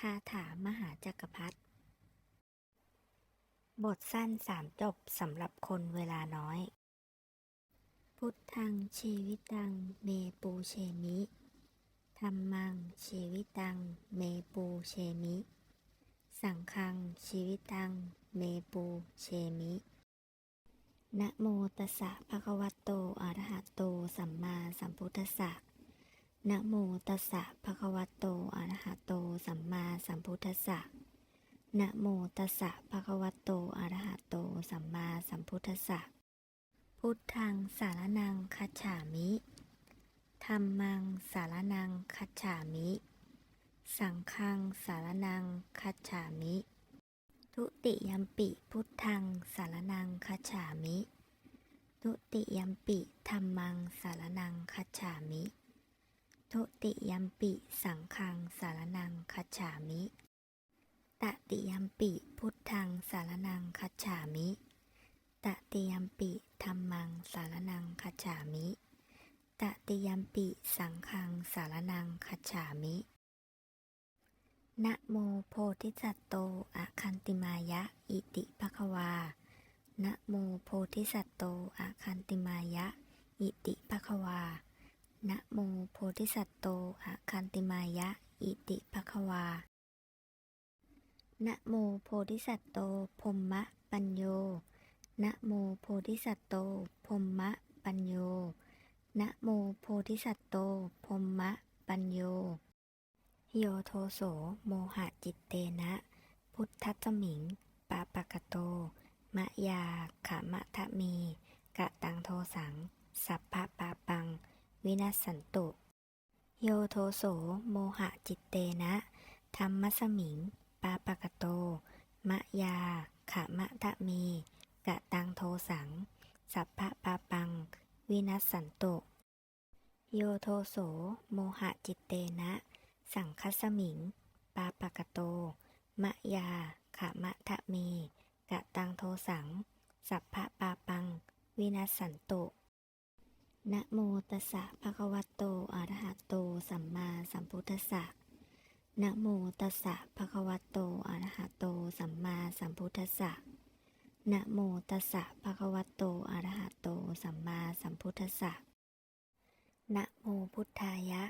คาถามหาจักรพรรดิบทสั้นสามจบสำหรับคนเวลาน้อย พุทธังชีวิตังเมปูเชมิธรรมังชีวิตังเมปูเชมิ สังฆังชีวิตังเมปูเชมินะโมตัสสะภะคะวะโตอะระหะโตสัมมาสัมพุทธัสสะ นะโมตัสสะภะคะวะโตอะระหะโต สัมมาสัมพุทธัสสะนะโมตัสสะภะคะวะโตอะระหะโต สัมมาสัมพุทธัสสะ พุทธังสารนังคัจฉามิธัมมังสารนังคัจฉามิ สังฆังสารนังคัจฉามิ ทุติยัมปิพุทธังสารนังคัจฉามิ ทุติยัมปิธัมมังสารนังคัจฉามิ ทุติยัมปิสังฆังสารนังคัจฉามิ ตติยัมปิพุทธังสารนังคัจฉามิ ตติยัมปิธัมมังสารนังคัจฉามิ ตติยัมปิสังฆังสารนังคัจฉามิ นะโมโพธิสัตโตอะคันติมายะอิติภควา นะโมโพธิสัตโตอะคันติมายะอิติภควา นะโมโพธิสัตโตอะคันติมายะ อิติภควา นะโมโพธิสัตโตพรหมะปัญโย นะโมโพธิสัตโตพรหมะปัญโย นะโมโพธิสัตโตพรหมะปัญโย โยโทโสโมหะจิตเตนะ พุทธัสมิง ปาปะกะโต มะยาขามะทะมี กะตังโทสัง สัพพะปาปัง วินัสสันตุ โยโทโสโมหะจิตเตนะ ธรรมสมิง ปาปะกะโต มะยาขามะทะมีกะตังโทสัง สัพพะปาปัง วินัสสันตุ โยโทโสโมหะจิตเตนะ สังคสมิง ปาปะกะโต มะยาขามะทะเมกะตังโทสัง สัพพะปาปัง วินัสสันตุ นะโมตัสสะภะคะวะโตอะระหะโต สัมมาสัมพุทธัสสะนะโมตัสสะภะคะวะโตอะระหะโต สัมมาสัมพุทธัสสะนะโมตัสสะภะคะวะโตอะระหะโต สัมมาสัมพุทธัสสะนะโมพุทธายะ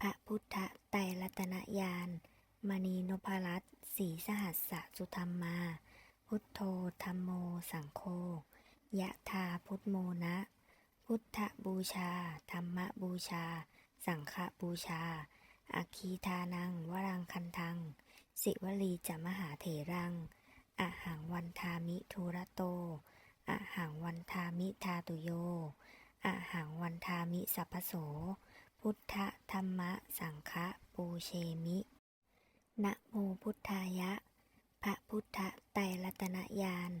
พระพุทธไตรรัตนญาณมณีนพรัตน์ศรีสหัสสะสุธรรมา พุทโธธรรมโมสังโฆยะธาพุทโมนะ พุทธบูชา ธรรมบูชา สังฆบูชา อาคีทานัง วรังคันทัง สิวลีจะมหาเถรังอะหังวันทามิทุระโตอะหังวันทามิทาตุโยอะหังวันทามิสัพโส พุทธธรรมะสังฆปูเชมินะโมพุทธายะ พระพุทธไตรรัตนญาณ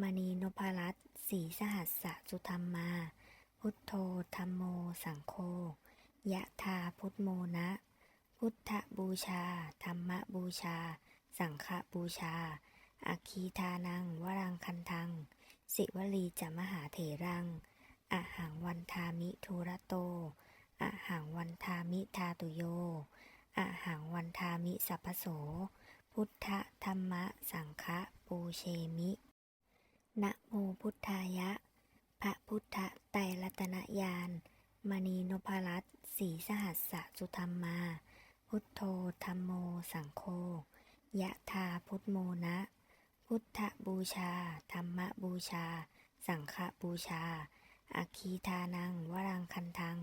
มณีนพรัตน์ศรีสหัสสะสุธรรมา พุทโธธรรมโมสังโฆยะธาพุทโมนะ พุทธบูชา ธรรมบูชา สังฆบูชาอาคีทานัง วรังคันทัง สิวลีจะมหาเถรังอะหังวันทามิทุระโตอะหังวันทามิทาตุโยอะหังวันทามิสัพพโส พุทธธรรมะสังฆปูเชมิ นะโมพุทธายะ พระพุทธไตรรัตนญาณมณีนพรัตน์ศรีสหัสสะสุธรรมา พุทโธธรรมโมสังโฆยะธาพุทโมนะ พุทธบูชา ธรรมบูชา สังฆบูชาอาคีทานัง วรังคันทัง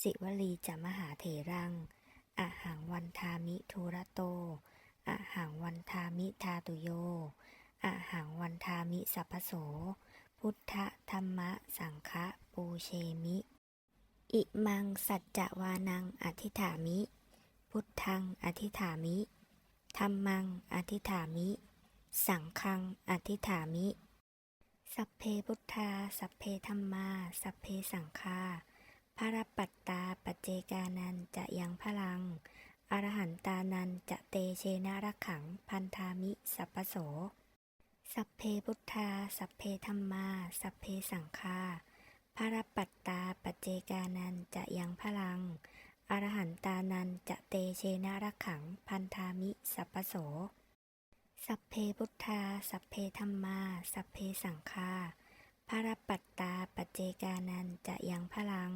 สิวลีจะมหาเถรังอะหังวันทามิทุระโตอะหังวันทามิทาตุโยอะหังวันทามิสัพพโส พุทธธรรมะสังฆปูเชมิ อิมังสัจจวานังอธิฐามิ พุทธังอธิฐามิธรรมังอธิฐามิ สังฆังอธิฐามิ สัพเพพุทธา สัพเพธรรมา สัพเพสังฆาพระปัตตาปัจเจกานันจะยังพลังอรหันตานันจะเตเชนะรักขัง พันธามิสัพโส สัพเพพุทธา สัพเพธรรมา สัพเพสังฆาพระปัตตาปัจเจกานันจะยังพลัง อรหันตานันจะเตเชนะระขัง พันธามิ สัพพโส สัพเพพุทธา สัพเพธรรมา สัพเพสังฆาภารปัตตาปัจเจกานันจะยังพลัง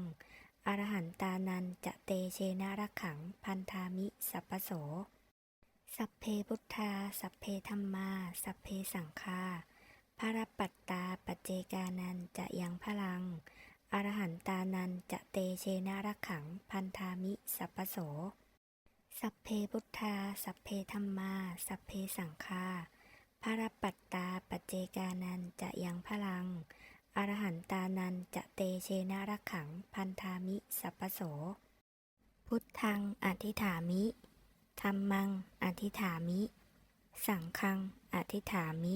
อรหันตานันจะเตเชนะระขัง พันธามิ สัพพโส สัพเพพุทธา สัพเพธรรมา สัพเพสังฆาภารปัตตาปัจเจกานันจะยังพลัง อรหันตานันจะเตเชนะระขัง พันธามิ สัพพโส สัพเพพุทธา สัพเพธรรมา สัพเพสังฆาภารปัตตาปัจเจกานันจะยังพลัง อรหันตานันจะเตเชนะระขัง พันธามิ สัพพโส พุทธังอธิฐามิ ธรรมังอธิฐามิ สังฆังอธิฐามิ